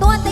ตัวติ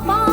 bye.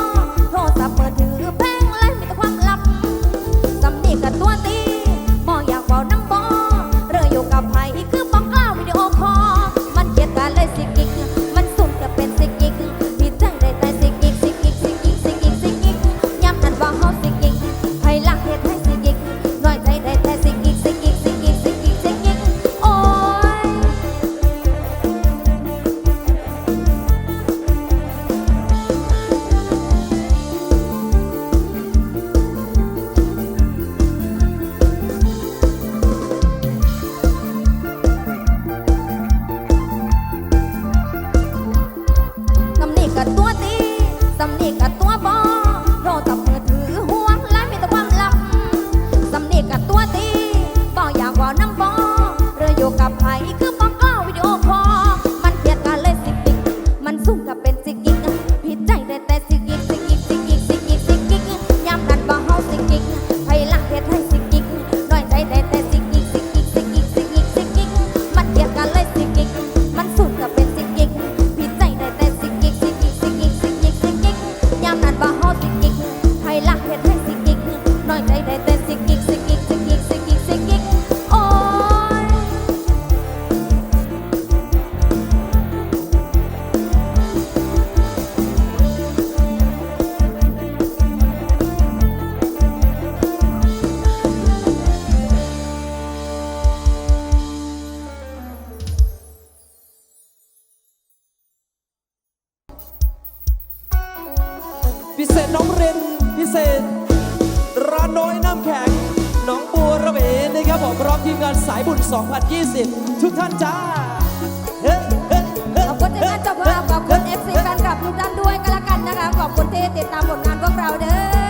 น้องเรนพิเศษ ร้านน้อยน้ำแข็งหน้องบัวระเวนะครับผมพร้อมทีมงานสายบุญ 2020 ทุกท่านจ้าเฮ้เฮ้เฮ้ขอบคุณทีมงานเจ้าภาพขอบคุณ FC แฟนคลับทุกท่านด้วยกันละกันนะคะ ขอบคุณที่ติดตามผลงานพวกเราเด้อ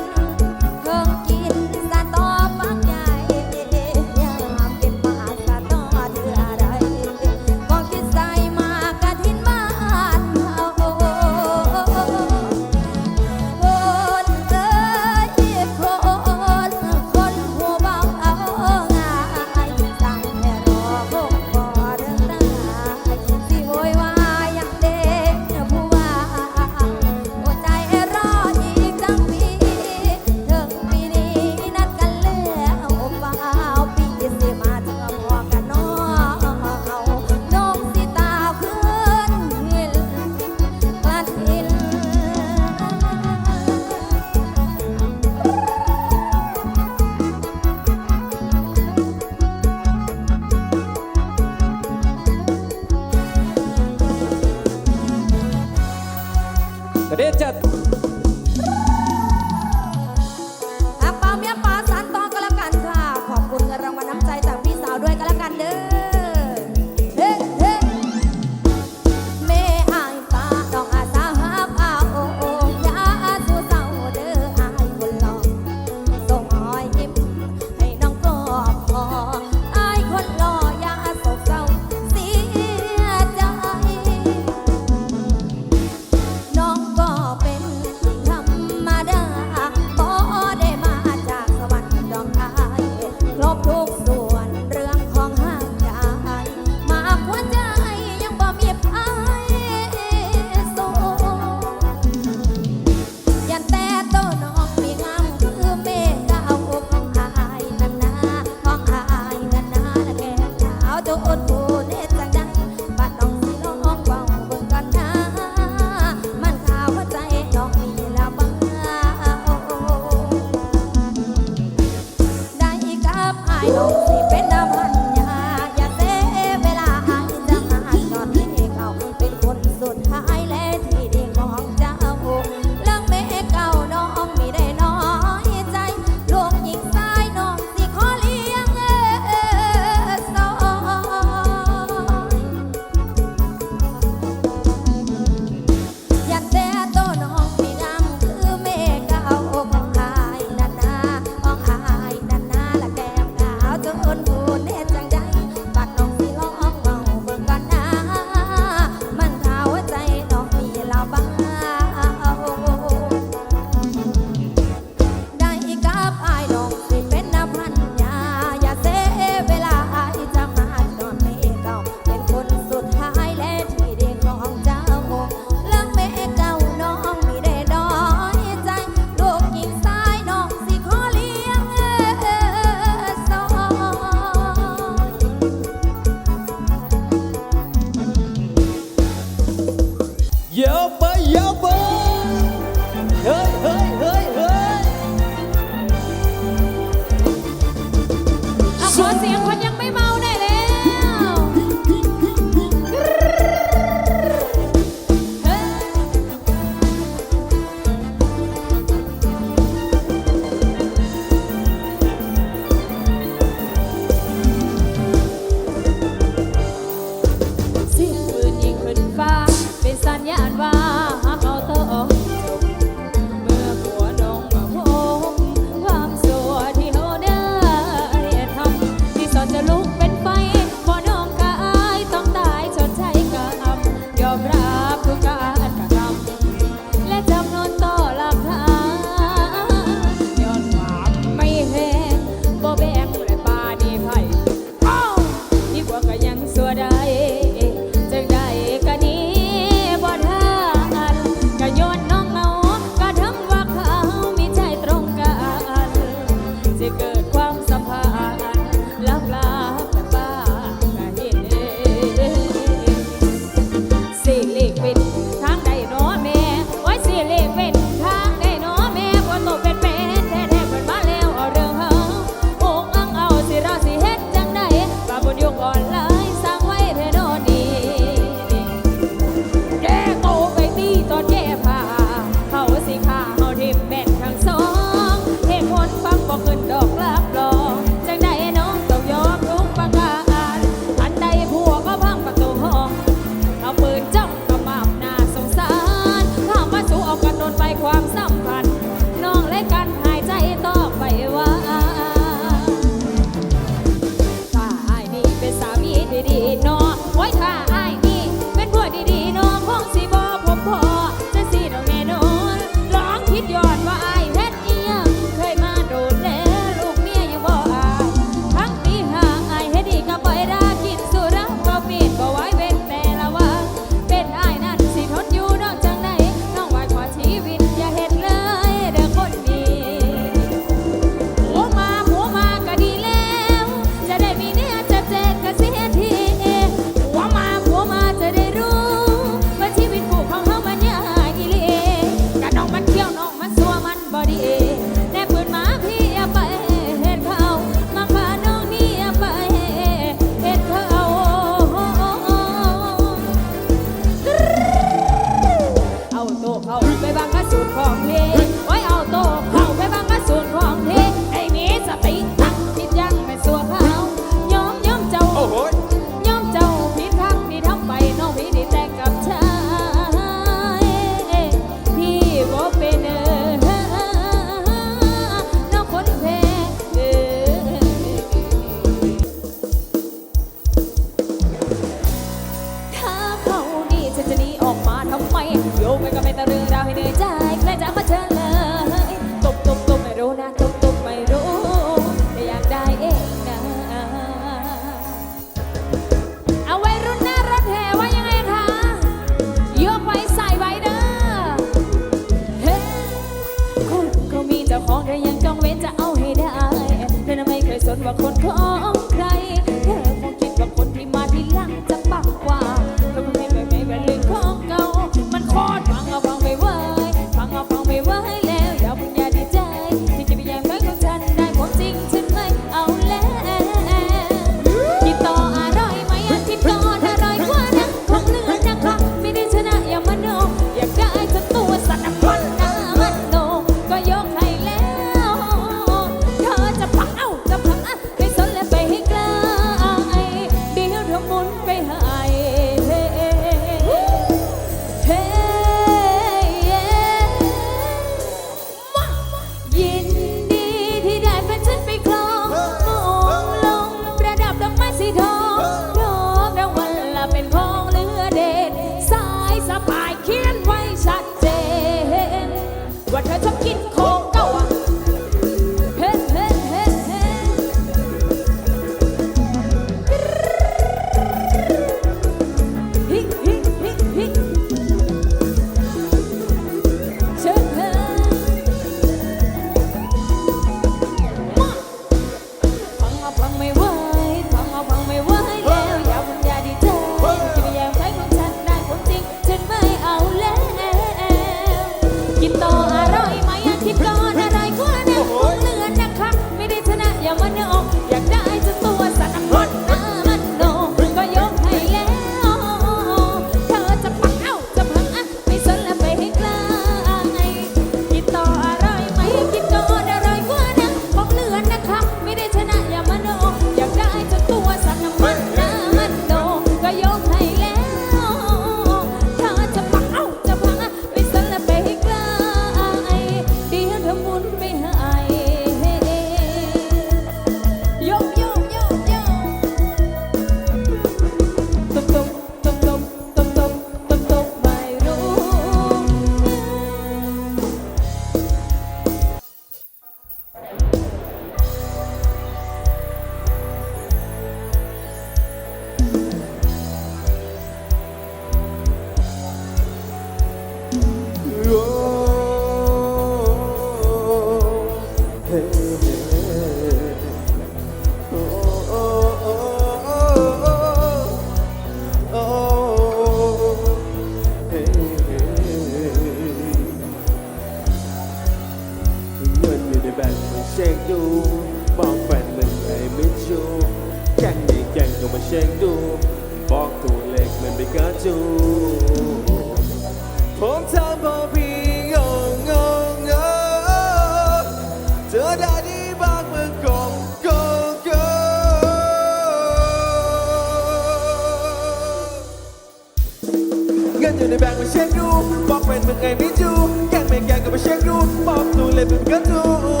อยู่ในแบงก์มาเช็คดูบอกเป็นมึงไงไม่จูแกงไม่นแกงก็มาเช็คดูบอกดูเลยมึงก็ดู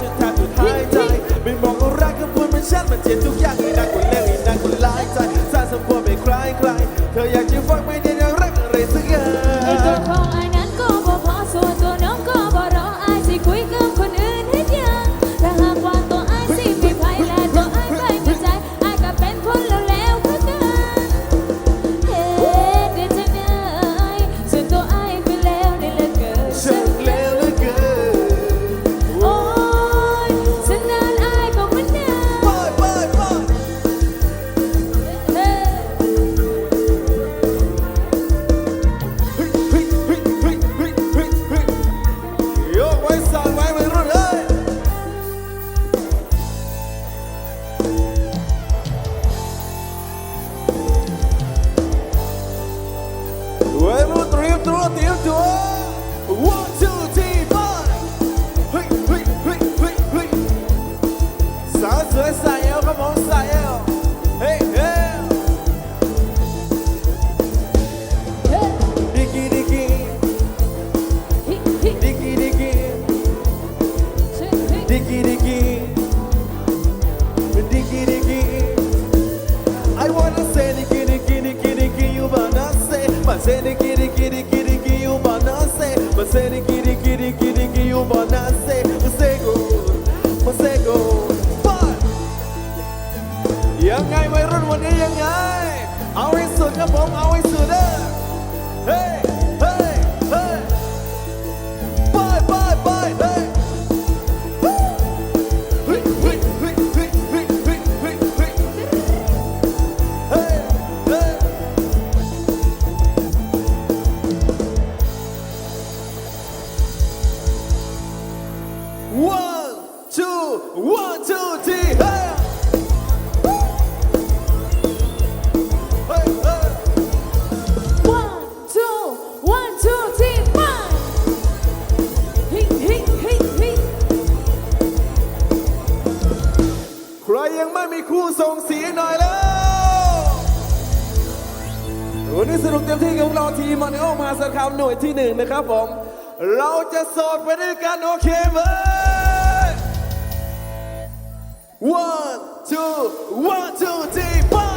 จนแทบจะทดหายใจ ไม่มองรักกับเพื่อนมันชัดมันเจ็บทุกอย่าง นึ่งนะครับผม เราจะโสดไปด้วยกันโอเคไหม one two one two three four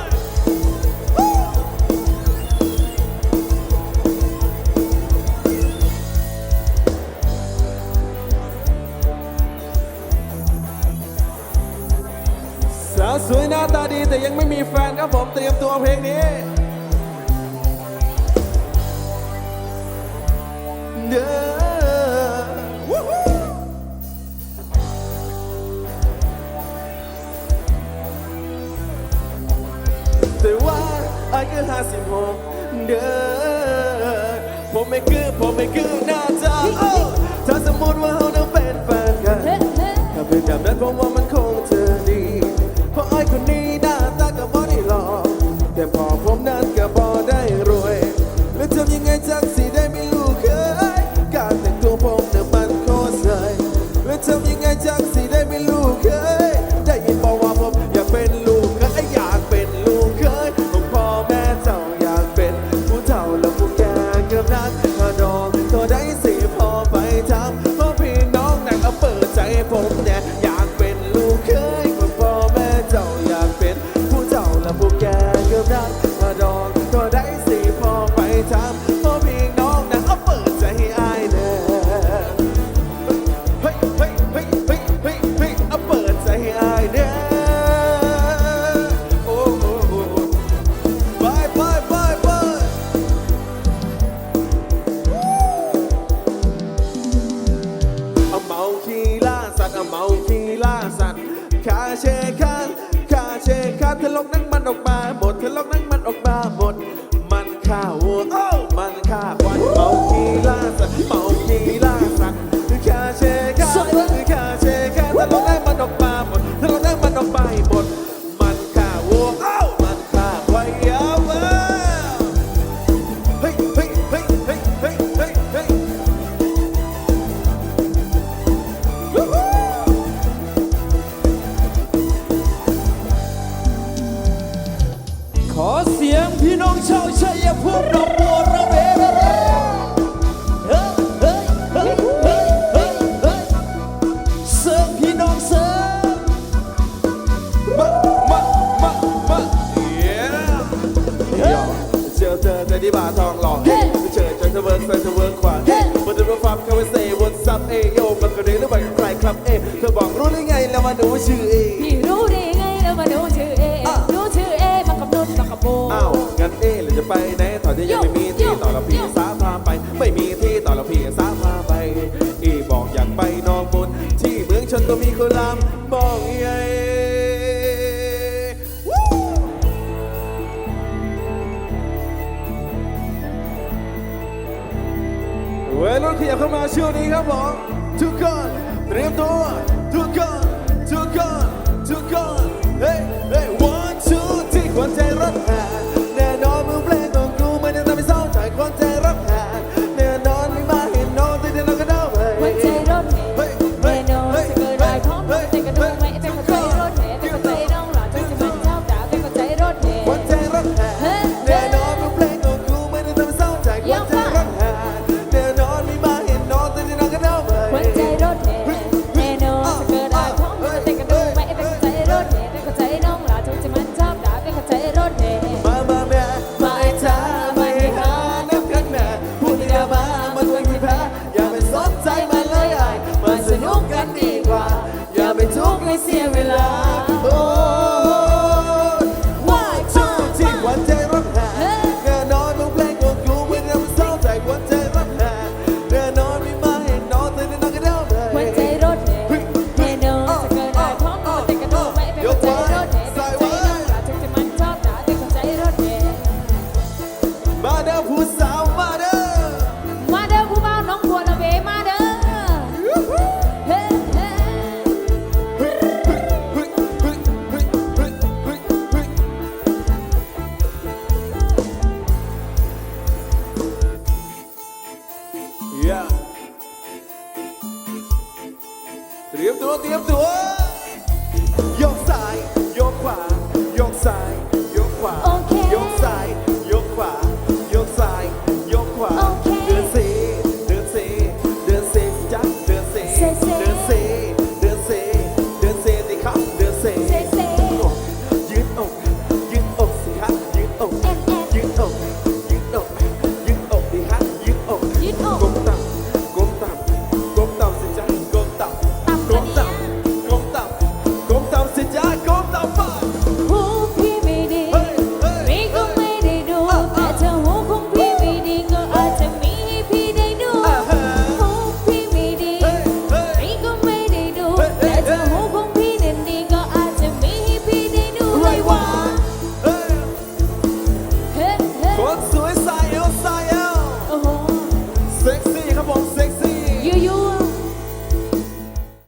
สาวสวยหน้าตาดีแต่ยังไม่มีแฟนครับผมเตรียมตัวเพลงนี้ ด้อแต่ว่าอายคืห้าสิบหกเด้อผมไม่คือผมไม่คือหน้าจาถ้าสมมติว่าเราต้องเป็นแฟนกันถ้าเป็นแบบนั้นผมว่ามันคงเธอดี เพราะไอ้คนนี้ 马秀ช่我